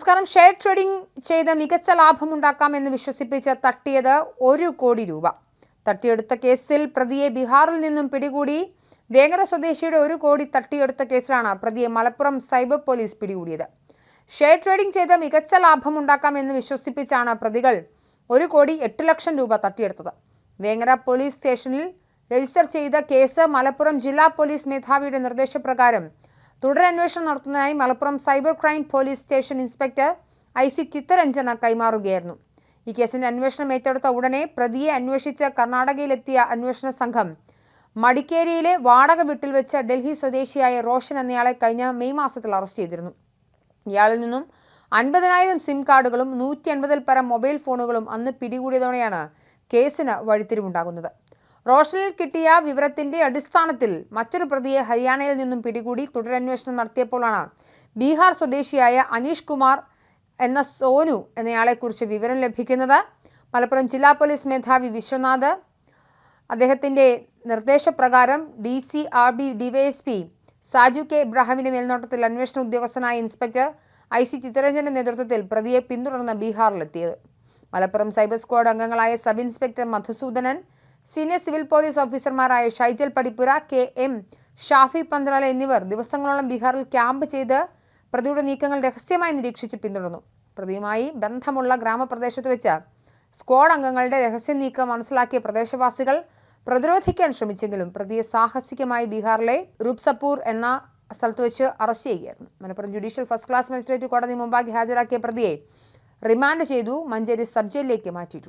നമസ്കാരം. Share trading ചെയ്ത് മികച്ച ലാഭമുണ്ടാക്കാമെന്ന് വിശ്വസിപ്പിച്ച് തട്ടിയത് ഒരു കോടി രൂപ. തട്ടിയെടുത്ത കേസിൽ പ്രതിയെ ബീഹാറിൽ നിന്നും പിടികൂടി വേങ്ങര സ്വദേശിയുടെ ഒരു കോടി തട്ടിയെടുത്ത കേസിലാണ് പ്രതിയെ മലപ്പുറം സൈബർ പോലീസ് പിടികൂടിയത്. ഷെയർ ട്രേഡിംഗ് ചെയ്ത് മികച്ച ലാഭമുണ്ടാക്കാമെന്ന് വിശ്വസിപ്പിച്ചാണ് പ്രതികൾ ഒരു കോടി എട്ട് ലക്ഷം രൂപ തട്ടിയെടുത്തത്. വേങ്ങര പോലീസ് സ്റ്റേഷനിൽ രജിസ്റ്റർ ചെയ്ത കേസ് മലപ്പുറം ജില്ലാ പോലീസ് മേധാവിയുടെ നിർദ്ദേശപ്രകാരം തുടരന്വേഷണം നടത്തുന്നതിനായി Malappuram cyber crime police station inspector I C ചിത്തരഞ്ജന കൈമാറുകയായിരുന്നു. ഈ കേസിന്റെ അന്വേഷണം ഏറ്റെടുത്ത ഉടനെ പ്രതിയെ അന്വേഷിച്ച് കർണാടകയിലെത്തിയ അന്വേഷണ സംഘം മടിക്കേരിയിലെ വാടക വീട്ടിൽ വെച്ച് ഡൽഹി സ്വദേശിയായ റോഷൻ എന്നയാളെ കഴിഞ്ഞ മെയ് മാസത്തിൽ അറസ്റ്റ് ചെയ്തിരുന്നു. ഇയാളിൽ നിന്നും അൻപതിനായിരം സിം കാർഡുകളും നൂറ്റി അൻപതിൽ പരം മൊബൈൽ ഫോണുകളും അന്ന് പിടികൂടിയതോടെയാണ് കേസിന് വഴിത്തിരിവുണ്ടാകുന്നത്. റോഷനിൽ കിട്ടിയ വിവരത്തിന്റെ അടിസ്ഥാനത്തിൽ മറ്റൊരു പ്രതിയെ ഹരിയാനയിൽ നിന്നും പിടികൂടി തുടരന്വേഷണം നടത്തിയപ്പോഴാണ് ബീഹാർ സ്വദേശിയായ അനീഷ് കുമാർ എന്ന സോനു എന്നയാളെക്കുറിച്ച് വിവരം ലഭിക്കുന്നത്. മലപ്പുറം ജില്ലാ പോലീസ് മേധാവി വിശ്വനാഥ് അദ്ദേഹത്തിന്റെ നിർദ്ദേശപ്രകാരം D C R B DYSP Saju K ഇബ്രാഹിമിന്റെ മേൽനോട്ടത്തിൽ അന്വേഷണ ഉദ്യോഗസ്ഥനായ ഇൻസ്പെക്ടർ ഐ സി ചിത്തരഞ്ജന്റെ നേതൃത്വത്തിൽ പ്രതിയെ പിന്തുടർന്ന് ബീഹാറിലെത്തിയത്. മലപ്പുറം സൈബർ സ്ക്വാഡ് അംഗങ്ങളായ sub inspector Madhusoodanan senior civil police ഓഫീസർമാരായ ഷൈജൽ പടിപ്പുര കെ എം ഷാഫി പന്ത്രാല എന്നിവർ ദിവസങ്ങളോളം ബീഹാറിൽ ക്യാമ്പ് ചെയ്ത് പ്രതിയുടെ നീക്കങ്ങൾ രഹസ്യമായി നിരീക്ഷിച്ച് പിന്തുടർന്നു. പ്രതിയുമായി ബന്ധമുള്ള ഗ്രാമപ്രദേശത്ത് വെച്ച് സ്ക്വാഡ് അംഗങ്ങളുടെ രഹസ്യ നീക്കം മനസ്സിലാക്കിയ പ്രദേശവാസികൾ പ്രതിരോധിക്കാൻ ശ്രമിച്ചെങ്കിലും പ്രതിയെ സാഹസികമായി ബീഹാറിലെ റുപ്സപ്പൂർ എന്ന സ്ഥലത്ത് വെച്ച് അറസ്റ്റ് ചെയ്യുകയായിരുന്നു. Malappuram judicial first class magistrate കോടതി മുമ്പാകെ ഹാജരാക്കിയ പ്രതിയെ റിമാൻഡ് ചെയ്തു മഞ്ചേരി സബ് ജയിലിലേക്ക് മാറ്റിയിട്ടുണ്ട്